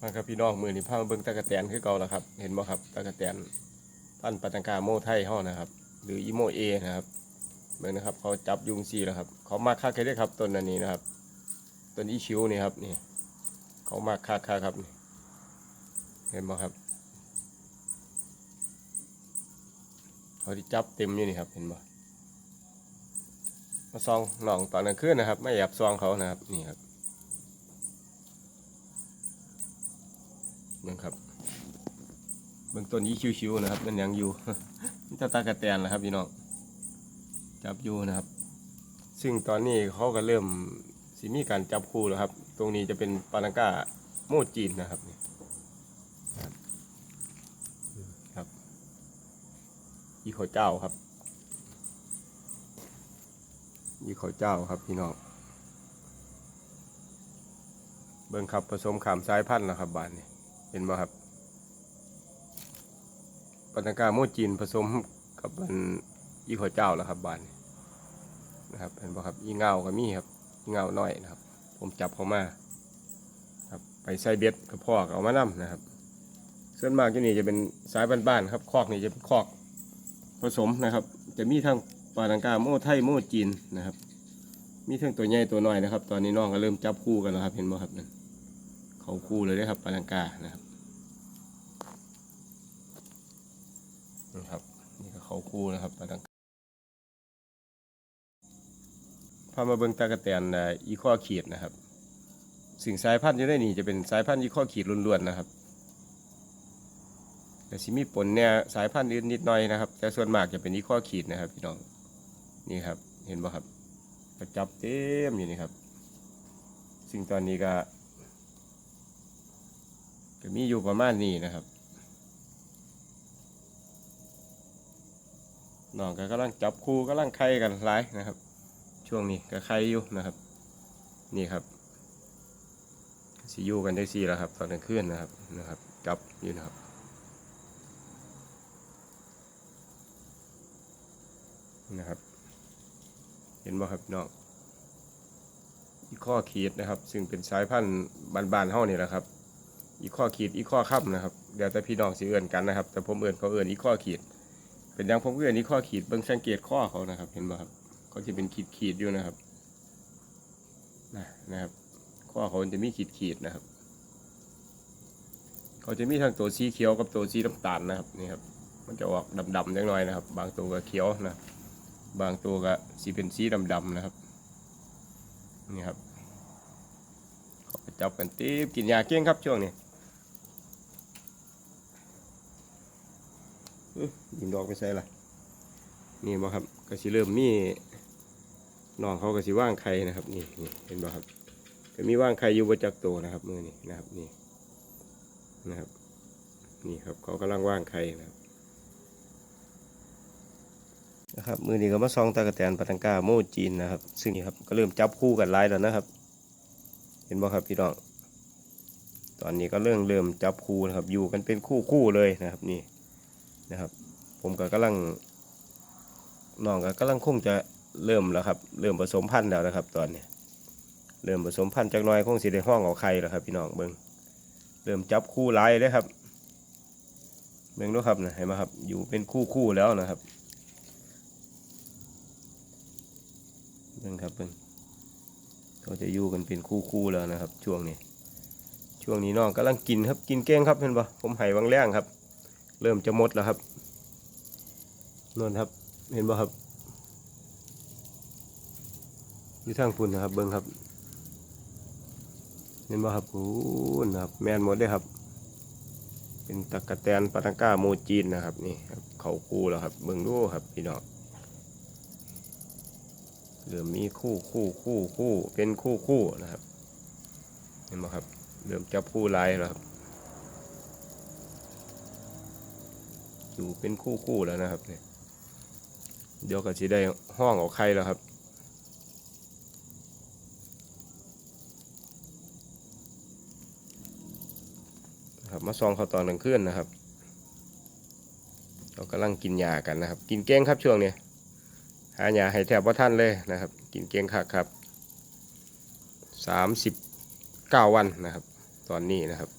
มาครับพี่น้องมือนี้พามาเบิ่งตะกะแตนคือเก่าแล้วครับ เห็นบ่ครับตะกะแตนพันปาตังกาโมไทยเฮานะครับ หรืออีโมเอนะครับเบิ่งนะครับ เขาจับยุงซีแล้วครับ เขามาคักแค่ได้ครับต้นอันนี้นะครับต้นอีชิวนี่ครับนี่ เขามาคักคักครับ เห็นบ่ครับ เขาที่จับเต็มอยู่นี่ครับ เห็นบ่มาซองหนองตอนกลางคืนนะครับ ไม่แอบซองเขานะครับนี่ครับ เบิ่งครับเบื้องต้นยี่ชิวๆนะครับนั่นยังอยู่นี่ตาตากระแตนนะครับพี่น้องจับอยู่นะครับ ซึ่งตอนนี้เขาก็เริ่มสิมีการจับคู่แล้วครับ ตรงนี้จะเป็นปานังกาโมจีนนะครับนี่ครับครับยี่ข้าเจ้าครับยี่ข้าเจ้าครับพี่น้องเบิ่งครับผสมขามสายพันธุ์นะครับบานนี้ เห็นไหมครับปัตกาโมจีนผสมกับมันอีข้าวเจ้าแล้วครับบานนะครับเห็นไหมครับอีเงาก็มีครับอีเงาน้อยนะครับ ผมจับเขามาครับไปใส่เบ็ดกับพ่อก็เอามานํนะครับ ส่วนมากที่นี่จะเป็นสายบ้านๆครับคอกนี่จะเป็นคอกผสมนะครับ จะมีทั้งปาตังกาโม่ไทยโม่จีนนะครับ มีทั้งตัวใหญ่ตัวน้อยนะครับ ตอนนี้น้องก็เริ่มจับคู่กันแล้วครับ เห็นไหมครับนั่นเขาคู่เลยนะครับปาลังกานะครับ นะครับ นี่ก็เขาคู่นะครับปาลังพามาเบิ่งตากระแตนอีข้อขีดนะครับ สิ่งสายพันธุ์อยู่ได้นี่จะเป็นสายพันธุ์อีข้อขีดล้วนๆนะครับแต่สิมีปนเนี่ยสายพันธุ์อื่นนิดหน่อยนะครับ แต่ส่วนมากจะเป็นอีข้อขีดนะครับพี่น้องนี่ครับเห็นบ่ครับก็จับเต็มอยู่นี่ครับ สิ่งตอนนี้ก็ก็มีอยู่ประมาณนี้นะครับ น้องก็กำลังจับคู่กำลังไข่กันหลายนะครับ ช่วงนี้ก็ไข่อยู่นะครับ นี่ครับสิอยู่กันได้สี่แล้วครับ ตอนกลางคืนนะครับนะครับ จับอยู่นะครับนะครับ เห็นบ่ครับน้องอีข้อขีดนะครับ ซึ่งเป็นสายพันธุ์บานๆเฮานี่แหละครับ อีข้อขีดอีข้อค่ำนะครับเดี๋ยวแต่พี่น้องสิเอื่นกันนะครับ แต่ผมเอื่นเขาเอื่นอีข้อขีด เป็นอยังผมเอื่นอีข้อขีดเบิ่งสังเกตข้อเขานะครับ เห็นไหมครับเขาจะเป็นขีดขีดอยู่นะครับนะนะครับ ข้อเขาจะมีขีดขีดนะครับ เขาจะมีทั้งตัวสีเขียวกับตัวสีน้ำตาลนะครับนี่ครับ มันจะออกดำๆเล็กน้อยนะครับ บางตัวก็เขียวนะบางตัวก็สีเป็นสีดำๆนะครับนี่ครับเขาก็จับกันตีบกินยาเก่งครับช่วงนี้ อื้อยินดอกไปใส่ละนี่บ่ครับก็สิเริ่มมีน้องเขาก็สิว่างไข่นะครับนี่นี่เห็นบ่ครับก็มีว่างไข่อยู่บนจักโตวนะครับมือนี่นะครับนี่นะครับ นี่ครับเขากำลังว่างไข่นะครับนะครับมือนี้ก็มาซองตากระแตนปาตังกาโมจีนนะครับ ซึ่งนี่ครับก็เริ่มจับคู่กันหลายแล้วนะครับ เห็นบ่ครับพี่น้อง ตอนนี้ก็เริ่มเริ่มจับคู่นะครับ อยู่กันเป็นคู่คู่เลยนะครับนี่ นะครับ ผมก็กำลังน้องก็กำลังคงจะเริ่มแล้วครับ เริ่มผสมพันธุ์แล้วนะครับ ตอนนี้เริ่มผสมพันธุ์จากหน้อยคงสิได้ห้องเอาไข่แล้วครับ พี่น้องเบิ้งเริ่มจับคู่ไล่เลยครับเบิ้งดูครับนะเห็นไหมครับ อยู่เป็นคู่คู่แล้วนะครับเบิ้งครับเบิ้งเขาจะอยู่กันเป็นคู่คู่แล้วนะครับ ช่วงนี้ ช่วงนี้น้องกำลังกินครับกินเก้งครับเห็นปะผมไห้วังแรงครับ เริ่มจะหมดแล้วครับนนครับ เห็นบ่ครับอยู่ทางพุ่นนะครับ เบิ้งครับ เห็นบ่ครับโอ้นะครับ แมนหมดเลยครับ เป็นตะกะแตนปาตังก้าโมจีนนะครับนี่ครับ เขาคู่แล้วครับ เบิ้งดูครับพี่น้องเริ่มมีคู่คู่คู่คู่เป็นคู่คู่นะครับ เห็นบ่ครับ เริ่มจับคู่ลายแล้วครับ อยู่เป็นคู่คู่ๆแล้วนะครับเนี่ยเดี๋ยวก็จะได้ห้องเอาไข่แล้วครับ ครับมาซองเขาตอนกลางคืนนะครับเรากำลังกินยากันนะครับ กินเก้งครับช่วงนี้หายาให้แทบว่าท่านเลยนะครับ กินเก้งคักครับสามสิบเก้าวันนะครับ ตอนนี้นะครับ